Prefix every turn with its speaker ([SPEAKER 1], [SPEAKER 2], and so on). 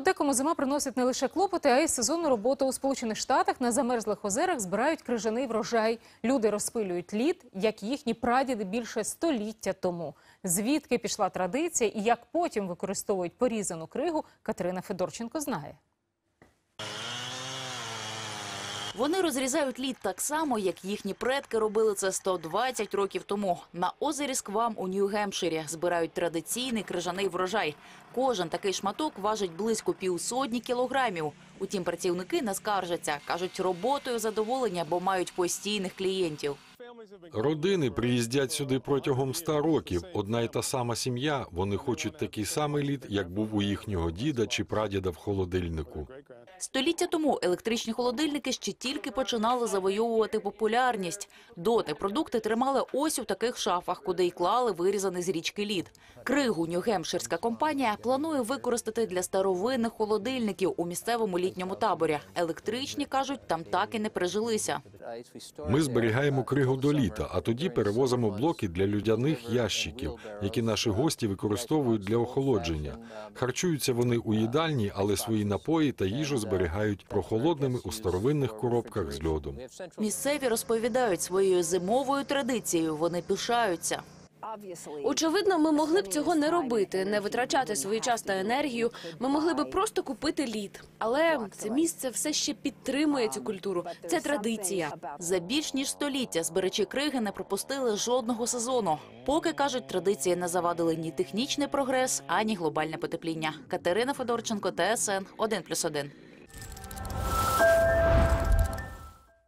[SPEAKER 1] декому зима приносить не лише клопоти, а й сезонну роботу у Сполучених Штатах на замерзлих озерах збирають крижаний врожай. Люди розпилюють лід, як їхні прадіди більше століття тому. Звідки пішла традиція і як потім використовують порізану кригу, Катерина Федорченко знає.
[SPEAKER 2] Вони розрізають лід так само, як їхні предки робили це 120 років тому. На озері Сквам у Нью-Гемпширі збирають традиційний крижаний врожай. Кожен такий шматок важить близько півсотні кілограмів. Утім, працівники не скаржаться. Кажуть, роботою задоволення, бо мають постійних клієнтів.
[SPEAKER 3] Родини приїздять сюди протягом ста років. Одна й та сама сім'я. Вони хочуть такий самий лід, як був у їхнього діда чи прадіда в холодильнику.
[SPEAKER 2] Століття тому електричні холодильники ще тільки починали завойовувати популярність. Доти продукти тримали ось у таких шафах, куди й клали вирізаний з річки лід. Кригу Нью-Гемпширська компанія планує використати для старовинних холодильників у місцевому літньому таборі. Електричні кажуть, там так і не прижилися.
[SPEAKER 3] Ми зберігаємо кригу до літа, а тоді перевозимо блоки для людяних ящиків, які наші гості використовують для охолодження. Харчуються вони у їдальні, але свої напої та їжу зберігають прохолодними у старовинних коробках з льодом.
[SPEAKER 2] Місцеві розповідають своєю зимовою традицією. Вони пишаються.
[SPEAKER 4] Очевидно, ми могли б цього не робити, не витрачати свій час та енергію. Ми могли б просто купити лід. Але це місце все ще підтримує цю культуру. Це традиція.
[SPEAKER 2] За більш ніж століття збирачі криги не пропустили жодного сезону. Поки кажуть, традиції не завадили ні технічний прогрес, ані глобальне потепління. Катерина Федорченко, ТСН 1+,1.